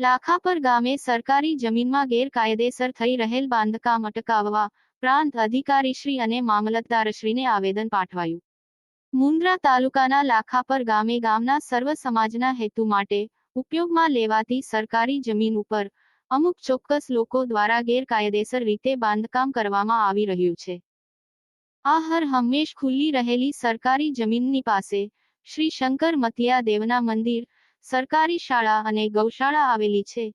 લાખાપર ગામે સરકારી જમીનમાં ગેરકાયદેસર થઈ રહેલ બાંધકામ અટકાવવા પ્રાંત અધિકારીશ્રી અને મામલતદારશ્રીને આવેદન પાઠવાયું. મુન્દ્રા તાલુકાના લાખાપર ગામે ગામના સર્વ સમાજના હેતુ માટે ઉપયોગમાં લેવાતી સરકારી જમીન ઉપર અમુક ચોક્કસ લોકો દ્વારા ગેરકાયદેસર રીતે બાંધકામ કરવામાં આવી રહ્યું છે. આ હર હંમેશ ખુલ્લી રહેલી સરકારી જમીનની પાસે શ્રી શંકર મતિયા દેવના મંદિર, સરકારી શાળા અને ગૌશાળા આવેલી છે,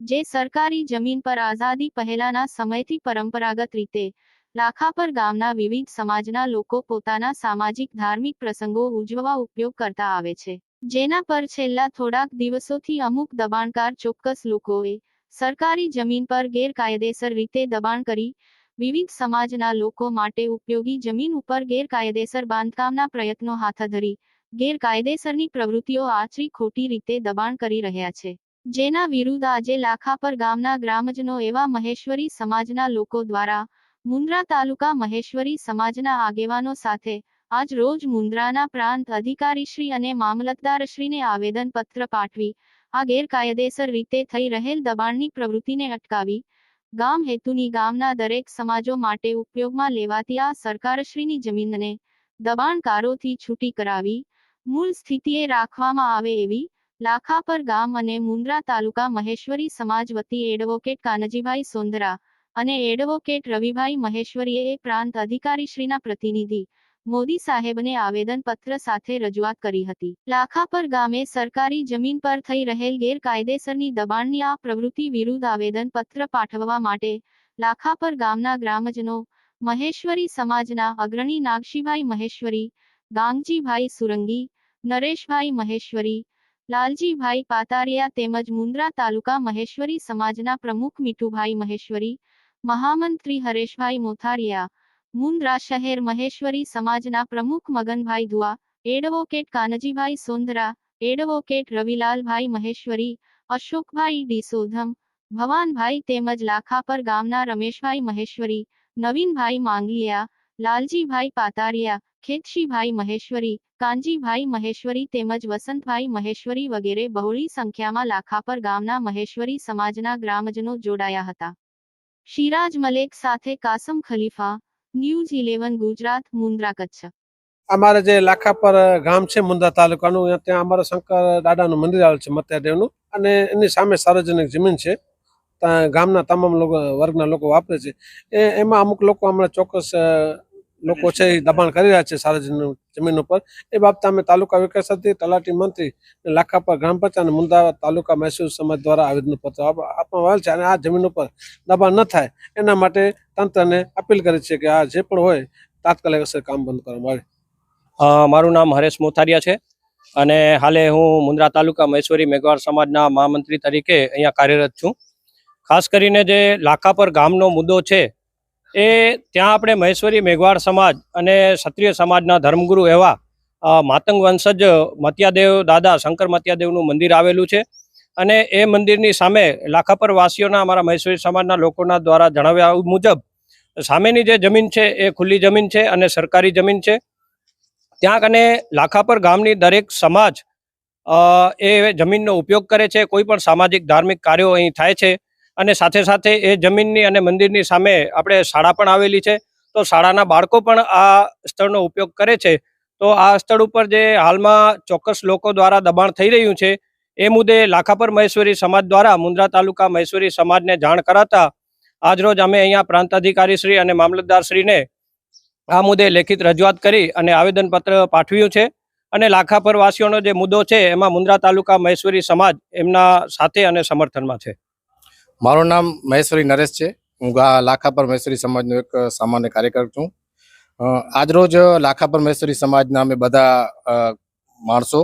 જે સરકારી જમીન પર આઝાદી પહેલાના સમયથી પરંપરાગત રીતે લાખાપર ગામના વિવિધ સમાજના લોકો પોતાના સામાજિક ધાર્મિક પ્રસંગો ઉજવવા ઉપયોગ કરતા આવે છે. જેના પર છેલ્લા થોડાક દિવસોથી અમુક દબાણકાર ચોક્કસ લોકોએ સરકારી જમીન પર ગેરકાયદેસર રીતે દબાણ કરી વિવિધ સમાજના લોકો માટે ઉપયોગી જમીન ઉપર ગેરકાયદેસર બાંધકામના પ્રયત્નો હાથ ધરી ગેરકાયદેસરની પ્રવૃત્તિઓ આચરી ખોટી રીતે દબાણ કરી રહ્યા છે. જેના વિરુદ્ધ આજે લાખાપર ગામના ગ્રામજનો એવા મહેશ્વરી સમાજના લોકો દ્વારા મુન્દ્રા તાલુકા મહેશ્વરી સમાજના આગેવાનો સાથે આજ રોજ મુન્દ્રાના પ્રાંત અધિકારીશ્રી અને મામલતદારશ્રીને આવેદન પત્ર પાઠવી આ ગેરકાયદેસર રીતે થઈ રહેલ દબાણની પ્રવૃત્તિને અટકાવી, ગામ હેતુની ગામના દરેક સમાજો માટે ઉપયોગમાં લેવાતી આ સરકારશ્રીની જમીનને દબાણકારોથી છૂટી કરાવી, મૂળ સ્થિતિએ રાખવામાં આવે એવી લાખાપર ગામ અને મુન્દ્રા તાલુકા મહેશ્વરી સમાજ વતી એડવોકેટ કાનજીભાઈ સોંદરા અને એડવોકેટ રવિભાઈ મહેશ્વરીએ પ્રાંત અધિકારીશ્રીના પ્રતિનિધિ મોદી સાહેબને આવેદન પત્ર સાથે રજૂઆત કરી હતી. લાખાપર ગામે સરકારી જમીન પર થઈ રહેલ ગેરકાયદેસરની દબાણની આ પ્રવૃત્તિ વિરુદ્ધ આવેદન પત્ર પાઠવવા માટે લાખાપર ગામના ગ્રામજનો મહેશ્વરી સમાજના અગ્રણી નાગશીભાઈ મહેશ્વરી, ગાંગજીભાઈ સુરંગી, નરેશભાઈ મહેશ્વરી, લાલજીભાઈ પાતારિયા તેમજ મુન્દ્રા તાલુકા મહેશ્વરી સમાજના પ્રમુખ મીઠુભાઈ મહેશ્વરી, મહામંત્રી હરેશભાઈ મોથારિયા મુન્દ્રા શહેર મહેશ્વરી સમાજના પ્રમુખ મગનભાઈ દુઆ, એડવોકેટ કાનજીભાઈ સોંદરા, એડવોકેટ રવિલાલભાઈ મહેશ્વરી, અશોકભાઈ ડીસોધમ ભવાનભાઈ તેમજ લાખાપર ગામના રમેશભાઈ મહેશ્વરી, નવીનભાઈ માંગલિયા, લાલજીભાઈ પાતારિયા, ખેતશીભાઈ મહેશ્વરી, કાનજીભાઈ મહેશ્વરી તેમજ વસંતભાઈ મહેશ્વરી વગેરે બહોળી સંખ્યામાં લાખાપર ગામના મહેશ્વરી સમાજના ગ્રામજનો જોડાયા હતા. શિરાજ મલેક સાથે કાસમ ખલીફા ન્યૂઝ ઇલેવન ગુજરાત, મુન્દ્રા કચ્છ. અમારે જે લાખાપર ગામ છે મુન્દ્રા તાલુકાનું ત્યાં અમારા શંકર દાદાનું મંદિર આવેલ છે મત્યાદેવનું. અને એની સામે સાર્વજનિક જમીન છે. ગામના તમામ લોકો, વર્ગના લોકો વાપરે છે. એ, એમાં અમુક લોકો હમણાં ચોક્કસ લોકો છે એ દબાણ કરી રહ્યા છે સાર્વજનિક જમીન ઉપર. એ બાબતે અમે તાલુકા વિકાસ અધિકારી, તલાટી મંત્રી લાખાપર લાખા પર ગ્રામ પંચાયત અને મુંદ્રા તાલુકા મહેસૂલ સમાજ દ્વારા આવેદનપત્ર પત્ર આપવામાં આવેલ છે અને આ જમીન ઉપર દબાણ ન થાય એના માટે તંત્રને અપીલ કરી છે કે આ જે પણ હોય તાત્કાલિક અસર કામ બંધ કરવામાં આવે. મારું નામ હરેશ મોથારિયા છે અને હાલે હું મુન્દ્રા તાલુકા મહેશ્વરી મેઘવાર સમાજના મહામંત્રી તરીકે અહીંયા કાર્યરત છું. ખાસ કરીને જે લાખાપર ગામનો મુદ્દો છે એ ત્યાં આપણે મહેશ્વરી મેઘવાળ સમાજ અને ક્ષત્રિય સમાજના ધર્મગુરુ એવા માતંગ વંશજ મત્યાદેવ દાદા શંકર મત્યાદેવનું મંદિર આવેલું છે. અને એ મંદિરની સામે લાખાપર વાસીઓના અમારા મહેશ્વરી સમાજના લોકોના દ્વારા જણાવ્યા મુજબ, સામેની જે જમીન છે એ ખુલ્લી જમીન છે અને સરકારી જમીન છે. ત્યાં કને લાખાપર ગામની દરેક સમાજ એ જમીનનો ઉપયોગ કરે છે. કોઈ પણ સામાજિક ધાર્મિક કાર્યો અહીં થાય છે. અને સાથે સાથે એ જમીનની અને મંદિરની સામે આપણે શાળા પણ આવેલી છે. તો શાળાના બાળકો પણ આ સ્થળનો ઉપયોગ કરે છે. તો આ સ્થળ ઉપર જે હાલમાં ચોક્કસ લોકો દ્વારા દબાણ થઈ રહ્યું છે, એ મુદ્દે લાખાપર મહેશ્વરી સમાજ દ્વારા મુન્દ્રા તાલુકા મહેશ્વરી સમાજને જાણ કરાતા આજરોજ અમે અહીંયા પ્રાંત અધિકારીશ્રી અને મામલતદારશ્રીને આ મુદ્દે લેખિત રજૂઆત કરી અને આવેદનપત્ર પાઠવ્યું છે. અને લાખાપર વાસીઓનો જે મુદ્દો છે, એમાં મુન્દ્રા તાલુકા મહેશ્વરી સમાજ એમના સાથે અને સમર્થનમાં છે. મારું નામ મહેશ્વરી નરેશ છે. હું લાખાપર મહેશ્વરી સમાજનો એક સામાન્ય કાર્યકર છું. આજરોજ લાખાપર મહેશ્વરી સમાજના અમે બધા માણસો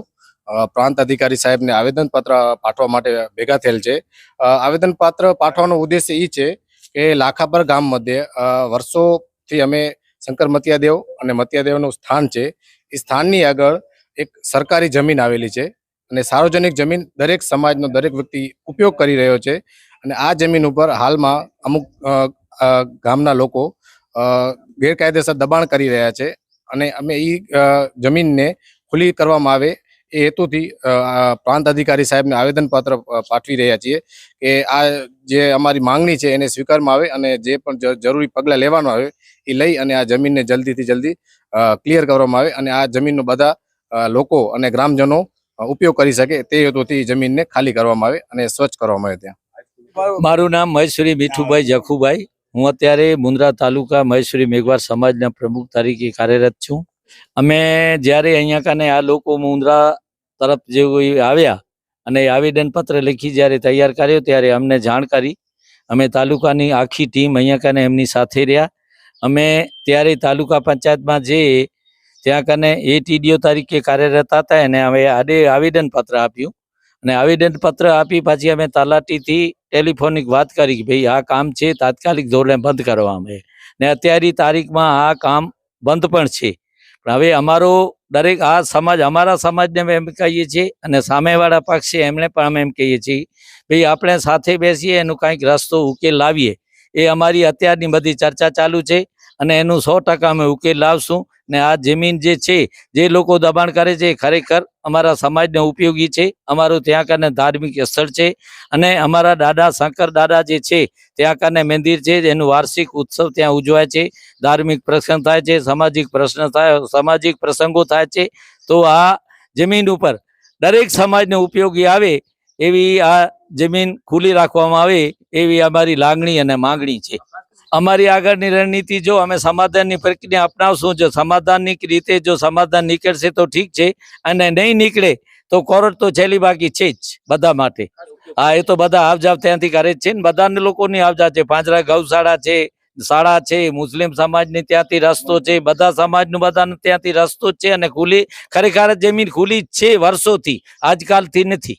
પ્રાંત અધિકારી સાહેબને આવેદનપત્ર પાઠવા માટે ભેગા થયેલ છે. આવેદનપત્ર પાઠવાનો ઉદ્દેશ્ય એ છે કે લાખાપર ગામ મધ્યે વર્ષોથી અમે શંકર મતિયાદેવ અને મતિયાદેવનું સ્થાન છે. એ સ્થાનની આગળ એક સરકારી જમીન આવેલી છે અને સાર્વજનિક જમીન દરેક સમાજનો દરેક વ્યક્તિ ઉપયોગ કરી રહ્યો છે. અને આ જમીન ઉપર હાલમાં અમુક ગામના લોકો ગેરકાયદેસર દબાણ કરી રહ્યા છે અને અમે એ જમીનને ખુલ્લી કરવામાં આવે એ હેતુથી પ્રાંત અધિકારી સાહેબને આવેદનપત્ર પાઠવી રહ્યા છીએ કે આ જે અમારી માંગણી છે એને સ્વીકારવામાં આવે અને જે પણ જરૂરી પગલાં લેવાનું આવે એ લઈ અને આ જમીનને જલ્દીથી જલ્દી ક્લિયર કરવામાં આવે અને આ જમીનનો બધા લોકો અને ગ્રામજનો ઉપયોગ કરી શકે તે હેતુથી જમીનને ખાલી કરવામાં આવે અને સ્વચ્છ કરવામાં આવે ત્યાં. મારું નામ મહેશ્વરી મીઠુભાઈ જખુભાઈ. હું અત્યારે મુન્દ્રા તાલુકા મહેશ્વરી મેઘવાર સમાજના પ્રમુખ તરીકે કાર્યરત છું. અમે જ્યારે અહીંયા કને આ લોકો મુન્દ્રા તરફ જે આવ્યા અને આવેદન પત્ર લખી જ્યારે તૈયાર કર્યો ત્યારે અમને જાણ કરી. અમે તાલુકાની આખી ટીમ અહીંયા કને એમની સાથે રહ્યા. અમે ત્યારે તાલુકા પંચાયતમાં જે ત્યાં કને એ ટીડીઓ તરીકે કાર્યરત હતા અને અમે આડે આવેદન પત્ર આપ્યું. અને આવેદન પત્ર આપી પછી અમે તલાટીથી ટેલિફોનિક વાત કરી કે ભાઈ, આ કામ છે, તાત્કાલિક ધોરણે બંધ કરવામાં ને અત્યારની તારીખમાં આ કામ બંધ પણ છે. પણ હવે અમારો દરેક, આ સમાજ, અમારા સમાજને અમે એમ કહીએ છીએ અને સામેવાળા પક્ષ છે એમણે પણ અમે એમ કહીએ છીએ, ભાઈ, આપણે સાથે બેસીએ, એનું કાંઈક રસ્તો ઉકેલ લાવીએ. એ અમારી અત્યારની બધી ચર્ચા ચાલુ છે અને એનું સો ટકા અમે ઉકેલ લાવશું. ને આ જમીન જે છે, જે લોકો દબાણ કરે છે ખરેખર અમારા સમાજને ઉપયોગી છે. અમારું ત્યાં કને ધાર્મિક સ્થળ છે અને અમારા દાદા શંકર દાદા જે છે ત્યાં કને મંદિર છે, એનું વાર્ષિક ઉત્સવ ત્યાં ઉજવાય છે. ધાર્મિક પ્રસંગ થાય છે, સામાજિક પ્રશ્ન થાય, સામાજિક પ્રસંગો થાય છે. તો આ જમીન ઉપર દરેક સમાજને ઉપયોગી આવે એવી આ જમીન ખુલ્લી રાખવામાં આવે એવી અમારી લાગણી અને માગણી છે. અમારી આગળની રણનીતિ જો અમે સમાધાનની પ્રક્રિયા અપનાવશું, જો સમાધાનની રીતે જો સમાધાન નીકળશે તો ઠીક છે, અને નહીં નીકળે તો કોર્ટ તો છેલ્લી બાકી છે જ બધા માટે. હા, એ તો બધા આવજાવ ત્યાંથી કરે છે ને, બધાને લોકોની આવજા છે. પાંજરા ગૌશાળા છે, શાળા છે, મુસ્લિમ સમાજની ત્યાંથી રસ્તો છે, બધા સમાજનું બધાને ત્યાંથી રસ્તો છે અને ખુલ્લી, ખરેખર જમીન ખુલ્લી છે વર્ષોથી, આજકાલથી નથી.